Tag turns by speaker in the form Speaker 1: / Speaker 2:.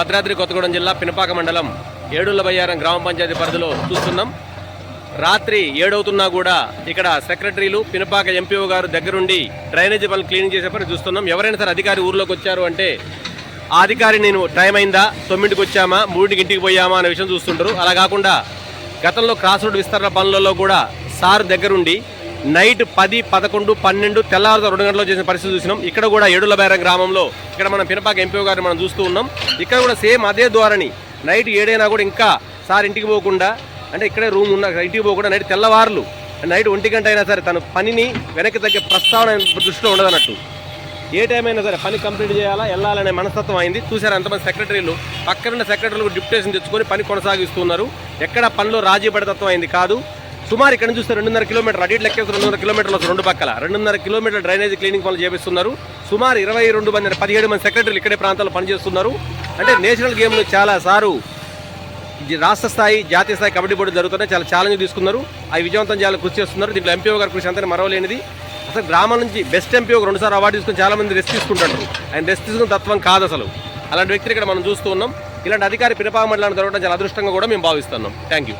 Speaker 1: భద్రాద్రి కొత్తగూడెం జిల్లా పినపాక మండలం ఏడుల బయ్యారం గ్రామ పంచాయతీ పరిధిలో చూస్తున్నాం. రాత్రి ఏడవుతున్నా కూడా ఇక్కడ సెక్రటరీలు పినపాక ఎంపీఓ గారు దగ్గరుండి డ్రైనేజీ పనులు క్లీనింగ్ చేసే పని చూస్తున్నాం. ఎవరైనా సరే అధికారి ఊర్లోకి వచ్చారు అంటే ఆ అధికారి నేను టైం అయిందా? తొమ్మిదికి వచ్చామా? మూడింటికి ఇంటికి పోయామా? అనే విషయం చూస్తుంటారు. అలా కాకుండా గతంలో క్రాస్ రోడ్ విస్తరణ పనులలో కూడా సార్ దగ్గరుండి నైట్ పది పదకొండు పన్నెండు తెల్లవారు రెండు గంటలు చేసిన పరిస్థితి చూసినాం. ఇక్కడ కూడా ఏడులబేరం గ్రామంలో ఇక్కడ మనం పినపాక ఎంపీ గారిని మనం చూస్తూ ఉన్నాం. ఇక్కడ కూడా సేమ్ అదే ధోరణి. నైట్ ఏడైనా కూడా ఇంకా సార్ ఇంటికి పోకుండా అంటే ఇక్కడే రూమ్ ఉన్న ఇంటికి పోకుండా నైట్ తెల్లవారులు నైట్ ఒంటి గంట అయినా సరే తన పనిని వెనక్కి తగ్గే ప్రస్తావన దృష్టిలో ఉండదన్నట్టు. ఏ టైం అయినా సరే పని కంప్లీట్ చేయాలా వెళ్ళాలనే మనస్తత్వం అయింది. చూసారు ఎంతమంది సెక్రటరీలు? పక్కనున్న సెక్రటరీలు డిప్యుటేషన్ తెచ్చుకొని పని కొనసాగిస్తున్నారు. ఎక్కడ పనిలో రాజీ పడతత్వం అయింది కాదు. సుమారు ఇక్కడ నుంచి చూస్తే రెండున్నర కిలోమీటర్ అడిట్ లెక్కేసి రెండున్నర కిలోమీటర్లు రెండు పక్కల. రెండున్నర కిలోమీటర్ డ్రైనేజ్ క్లీనింగ్ పనులు చేపిస్తున్నారు. సుమారు ఇరవై రెండు మంది పదిహేడు మంది సెక్రటరీలు ఇక్కడే ప్రాంతాల్లో పనిచేస్తున్నారు. అంటే నేషనల్ గేమ్లు చాలా సారు రాష్ట్ర స్థాయి జాతీయ స్థాయి కబడ్డీ పోటీ జరుగుతున్నాయి. చాలా ఛాలెంజ్ తీసుకున్నారు. అవి విజయవంతం చేయాలని కృషి చేస్తున్నారు. దీంట్లో ఎంపీఓ గారు కృషి అంతా మరవలేనిది. అసలు గ్రామం నుంచి బెస్ట్ ఎంపీఓ రెండుసార్లు అవార్డు తీసుకుని చాలా మంది రెస్ట్ తీసుకుంటారు ఆయన రెస్ట్ తీసుకున్న తత్వం కాదు అసలు. అలాంటి వ్యక్తిని ఇక్కడ మనం చూస్తూ ఉన్నాం. ఇలాంటి అధికారి పినపాక మండలాన్ని జరగడం చాలా అదృష్టంగా కూడా మేము భావిస్తున్నాం. Thank you